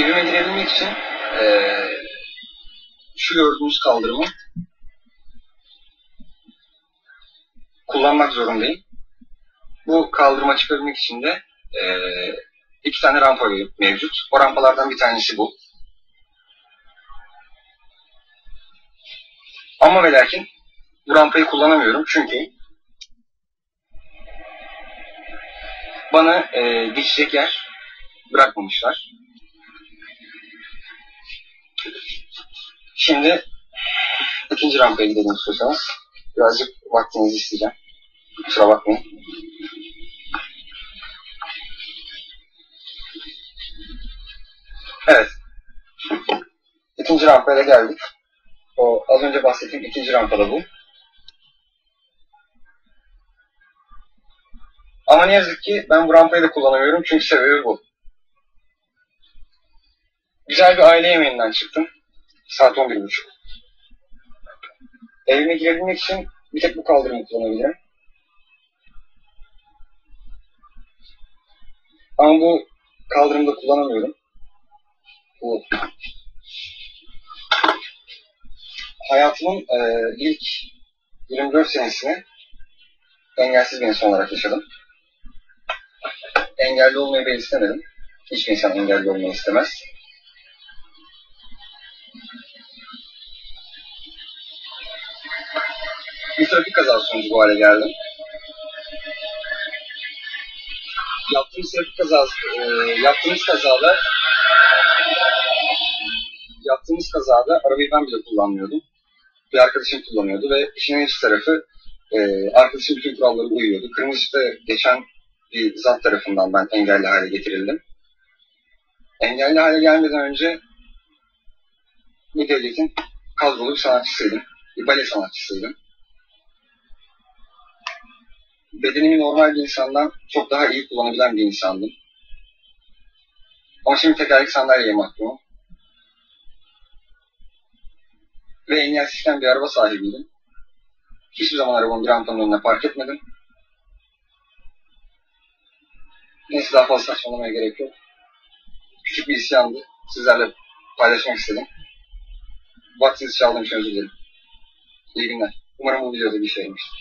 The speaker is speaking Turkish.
evime girebilmek için eee, şu gördüğünüz kaldırımı kullanmak zorundayım. Bu kaldırıma çıkabilmek için de eee, iki tane rampa mevcut. O rampalardan bir tanesi bu. Ama ve lakin bu rampayı kullanamıyorum çünkü bana e, geçecek yer bırakmamışlar. Şimdi ikinci rampaya gidelim istiyorsanız. Birazcık vaktinizi isteyeceğim. Kusura bakmayın. Evet. İkinci rampaya da geldik. O az önce bahsettiğim ikinci rampada bu. Ama ne yazık ki ben bu rampayı da kullanamıyorum çünkü sebebi bu. Güzel bir aile yemeğinden çıktım. Saat 11.30. Evime girebilmek için bir tek bu kaldırımı kullanabilirim. Ama bu kaldırımı da kullanamıyorum. Bu hayatımın e, ilk 24 senesini engelsiz bir insan olarak yaşadım. Engelli olmayı ben istemedim. Hiçbir insan engelli olmayı istemez. Bir trafik kazası sonucu bu hale geldim. Yaptığımız trafik kazası, e, yaptığımız kazada yaptığımız kazada arabayı ben bile kullanmıyordum. Bir arkadaşım kullanıyordu ve işin en üst tarafı e, arkadaşım bütün kurallara uyuyordu. Kırmızı ışıkta geçen bir zat tarafından ben engelli hale getirildim. Engelli hale gelmeden önce bu devletin kadrolu bir sanatçısıydım. Bir bale sanatçısıydım. Bedenimi normal bir insandan çok daha iyi kullanabilen bir insandım. Ama şimdi tekerlek sandalyeye mahkumum. Ve engelsizken bir araba sahibiydim. Hiçbir zaman arabamı bir rampanın park etmedim. Neyse daha fazla saçmalamaya gerek yok. Küçük bir isyandı. Sizlerle paylaşmak istedim. Vaktinizi çaldığım için özür dilerim. leading us. Kung ano mo.